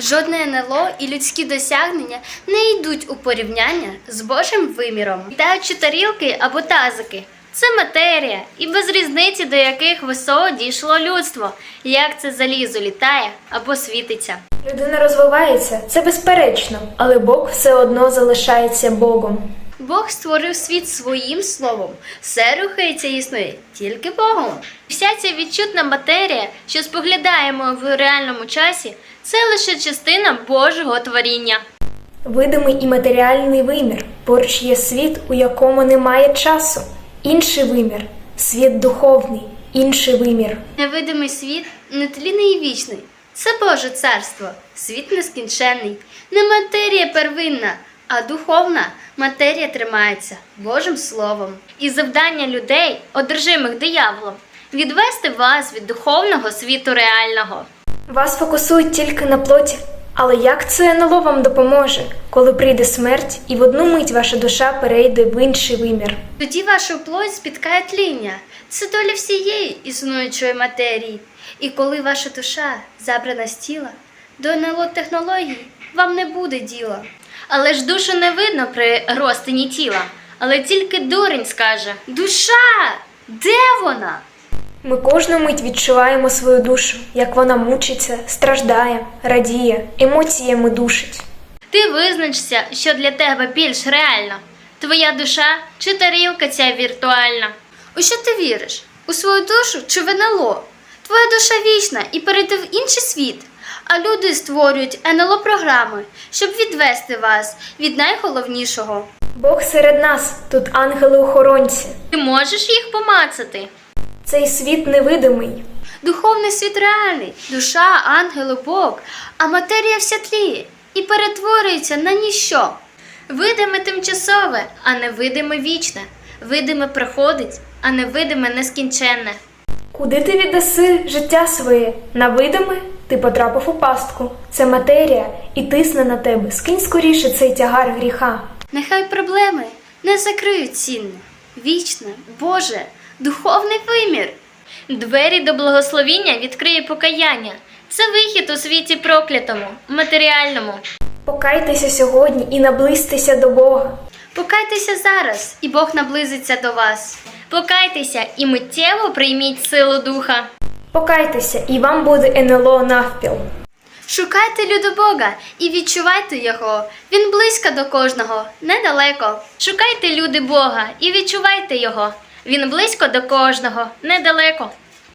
Жодне НЛО і людські досягнення не йдуть у порівняння з Божим виміром. Літаючі тарілки або тазики це матерія, і без різниці до яких висот дійшло людство, як це залізо літає або світиться. Людина розвивається, це безперечно, але Бог все одно залишається Богом. Бог створив світ своїм словом. Все рухається і існує тільки Богом. Вся ця відчутна матерія, що споглядаємо в реальному часі, це лише частина Божого творіння. Видимий і матеріальний вимір. Поруч є світ, у якому немає часу. Інший вимір світ духовний, інший вимір. Невидимий світ нетлінний і вічний. Це Боже царство, світ нескінченний, не матерія первинна, а духовна матерія тримається Божим Словом. І завдання людей, одержимих дияволом, відвести вас від духовного світу реального. Вас фокусують тільки на плоті. Але як це НЛО вам допоможе, коли прийде смерть і в одну мить ваша душа перейде в інший вимір? Тоді вашу плоть спіткає тління. Це доля всієї існуючої матерії. І коли ваша душа забрана з тіла, до НЛО технологій вам не буде діла. Але ж душу не видно при розтині тіла. Але тільки дурень скаже: Душа! Де вона? Ми кожну мить відчуваємо свою душу, як вона мучиться, страждає, радіє, емоціями душить. Ти визначся, що для тебе більш реально: твоя душа чи тарілка ця віртуальна. У що ти віриш? У свою душу чи в НЛО? Твоя душа вічна і перейти в інший світ. А люди створюють НЛО програми, щоб відвести вас від найголовнішого. Бог серед нас, тут ангели-охоронці. Ти можеш їх помацати. Цей світ невидимий. Духовний світ реальний, душа, ангели, Бог, а матерія вся тліє і перетворюється на ніщо. Видиме тимчасове, а невидиме вічне. Видиме приходить, а невидиме нескінченне. Куди ти віддаси життя своє? На видиме? Ти потрапив у пастку. Це матерія і тисне на тебе. Скинь скоріше цей тягар гріха. Нехай проблеми не закриють цінне, вічне, Боже, духовний вимір. Двері до благословіння відкриє покаяння. Це вихід у світі проклятому, матеріальному. Покайтеся сьогодні і наблизьтеся до Бога. Покайтеся зараз, і Бог наблизиться до вас. Покайтеся і миттєво прийміть силу духа. Покайтеся, і вам буде НЛО навпіл. Шукайте люду Бога і відчувайте його. Він близько до кожного, недалеко. Шукайте люди Бога і відчувайте його. Він близько до кожного, недалеко.